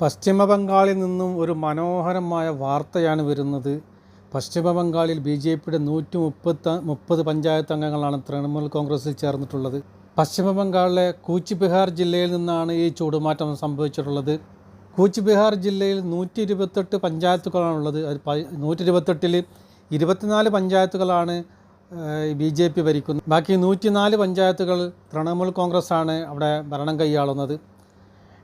പശ്ചിമ ബംഗാളിൽ നിന്നും ഒരു മനോഹരമായ വാർത്തയാണ് വരുന്നത്. പശ്ചിമ ബംഗാളിൽ ബി ജെ പിയുടെ നൂറ്റി മുപ്പത്ത മുപ്പത് പഞ്ചായത്ത് അംഗങ്ങളാണ് തൃണമൂൽ കോൺഗ്രസിൽ ചേർന്നിട്ടുള്ളത്. പശ്ചിമ ബംഗാളിലെ കൂച്ച് ബിഹാർ ജില്ലയിൽ നിന്നാണ് ഈ ചൂടുമാറ്റം സംഭവിച്ചിട്ടുള്ളത്. കൂച്ച് ബിഹാർ ജില്ലയിൽ നൂറ്റി ഇരുപത്തെട്ട് പഞ്ചായത്തുകളാണുള്ളത് നൂറ്റി ഇരുപത്തെട്ടിൽ ഇരുപത്തിനാല് പഞ്ചായത്തുകളാണ് ബി ജെ പി ഭരിക്കുന്നത്. ബാക്കി നൂറ്റിനാല് പഞ്ചായത്തുകൾ തൃണമൂൽ കോൺഗ്രസ്സാണ് അവിടെ ഭരണം കൈയാളുന്നത്.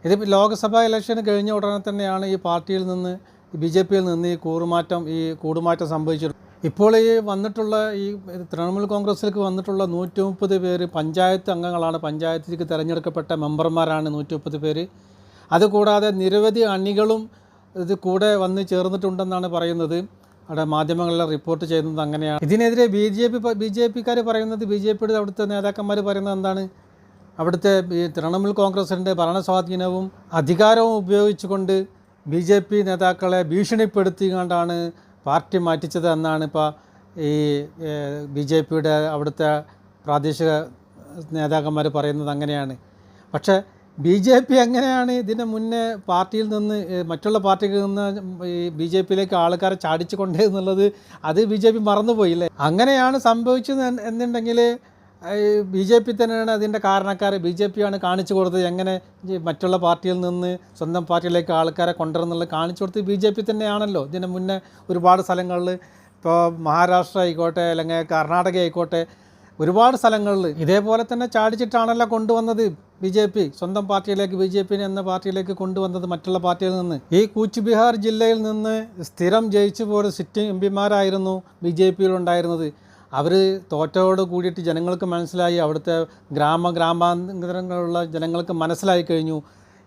ഇത് ലോക്സഭാ ഇലക്ഷൻ കഴിഞ്ഞ ഉടനെ തന്നെയാണ് ഈ പാർട്ടിയിൽ നിന്ന് ബി ജെ പിയിൽ നിന്ന് ഈ കൂറുമാറ്റം ഈ കൂടുമാറ്റം സംഭവിച്ചിട്ടുള്ളത് ഇപ്പോൾ ഈ വന്നിട്ടുള്ള ഈ തൃണമൂൽ കോൺഗ്രസിലേക്ക് വന്നിട്ടുള്ള നൂറ്റി മുപ്പത് പേര് പഞ്ചായത്ത് അംഗങ്ങളാണ്. പഞ്ചായത്തിലേക്ക് തിരഞ്ഞെടുക്കപ്പെട്ട മെമ്പർമാരാണ് നൂറ്റി മുപ്പത് പേര്. അതുകൂടാതെ നിരവധി അണികളും ഇത് കൂടെ വന്ന് ചേർന്നിട്ടുണ്ടെന്നാണ് പറയുന്നത്. അവിടെ മാധ്യമങ്ങളിൽ റിപ്പോർട്ട് ചെയ്യുന്നത് അങ്ങനെയാണ്. ഇതിനെതിരെ B J P B J പിക്കാർ പറയുന്നത് ബി ജെ പിയുടെ അവിടുത്തെ നേതാക്കന്മാർ പറയുന്നത് എന്താണ്? അവിടുത്തെ ഈ തൃണമൂൽ കോൺഗ്രസിന്റെ ഭരണസ്വാധീനവും അധികാരവും ഉപയോഗിച്ചുകൊണ്ട് ബി ജെ പി നേതാക്കളെ ഭീഷണിപ്പെടുത്തിക്കൊണ്ടാണ് പാർട്ടി മാറ്റിച്ചത് എന്നാണ് ഇപ്പോൾ ഈ ബി ജെ പിയുടെ അവിടുത്തെ പ്രാദേശിക നേതാക്കന്മാർ പറയുന്നത് അങ്ങനെയാണ്. പക്ഷേ ബി ജെ പി എങ്ങനെയാണ് ഇതിന് മുന്നേ പാർട്ടിയിൽ നിന്ന് മറ്റുള്ള പാർട്ടികളിൽ നിന്ന് ഈ ബി ജെ പിയിലേക്ക് ആൾക്കാരെ ചാടിച്ചു കൊണ്ടേ എന്നുള്ളത് അത് ബി ജെ പി മറന്നുപോയില്ലേ? അങ്ങനെയാണ് സംഭവിച്ചത് എന്നുണ്ടെങ്കിൽ ബി ജെ പി തന്നെയാണ് അതിന്റെ കാരണക്കാർ ബി ജെ പിയാണ് കാണിച്ചു കൊടുത്തത്. എങ്ങനെ മറ്റുള്ള പാർട്ടിയിൽ നിന്ന് സ്വന്തം പാർട്ടിയിലേക്ക് ആൾക്കാരെ കൊണ്ടുവരുന്നുള്ളത് കാണിച്ചു കൊടുത്തത് ബി ജെ പി തന്നെയാണല്ലോ. ഇതിന് മുന്നേ ഒരുപാട് സ്ഥലങ്ങളിൽ ഇപ്പോൾ മഹാരാഷ്ട്ര ആയിക്കോട്ടെ അല്ലെങ്കിൽ കർണാടക ആയിക്കോട്ടെ ഒരുപാട് സ്ഥലങ്ങളിൽ ഇതേപോലെ തന്നെ ചാടിച്ചിട്ടാണല്ലോ കൊണ്ടുവന്നത് ബി ജെ പി. സ്വന്തം പാർട്ടിയിലേക്ക് ബി ജെ പി എന്ന പാർട്ടിയിലേക്ക് കൊണ്ടുവന്നത് മറ്റുള്ള പാർട്ടിയിൽ നിന്ന്. ഈ കൂച്ച് ബിഹാർ ജില്ലയിൽ നിന്ന് സ്ഥിരം ജയിച്ചു പോയ സിറ്റിംഗ് എം പിമാരായിരുന്നു ബി ജെ പിയിലുണ്ടായിരുന്നത്. അവർ തോറ്റയോട് കൂടിയിട്ട് ജനങ്ങൾക്ക് മനസ്സിലായി അവിടുത്തെ ഗ്രാമ ഗ്രാമാന്തരങ്ങളുള്ള ജനങ്ങൾക്ക് മനസ്സിലായി കഴിഞ്ഞു.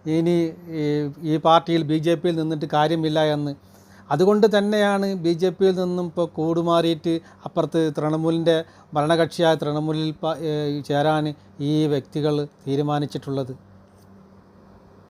ഇനി ഈ- പാർട്ടിയിൽ ബി ജെ പിയിൽ നിന്നിട്ട് കാര്യമില്ല എന്ന്. അതുകൊണ്ട് തന്നെയാണ് ബി ജെ പിയിൽ നിന്നും ഇപ്പോൾ കൂടുമാറിയിട്ട് അപ്പുറത്ത് തൃണമൂലിന്റെ ഭരണകക്ഷിയായ തൃണമൂലിൽ ചേരാൻ ഈ വ്യക്തികൾ തീരുമാനിച്ചിട്ടുള്ളത്.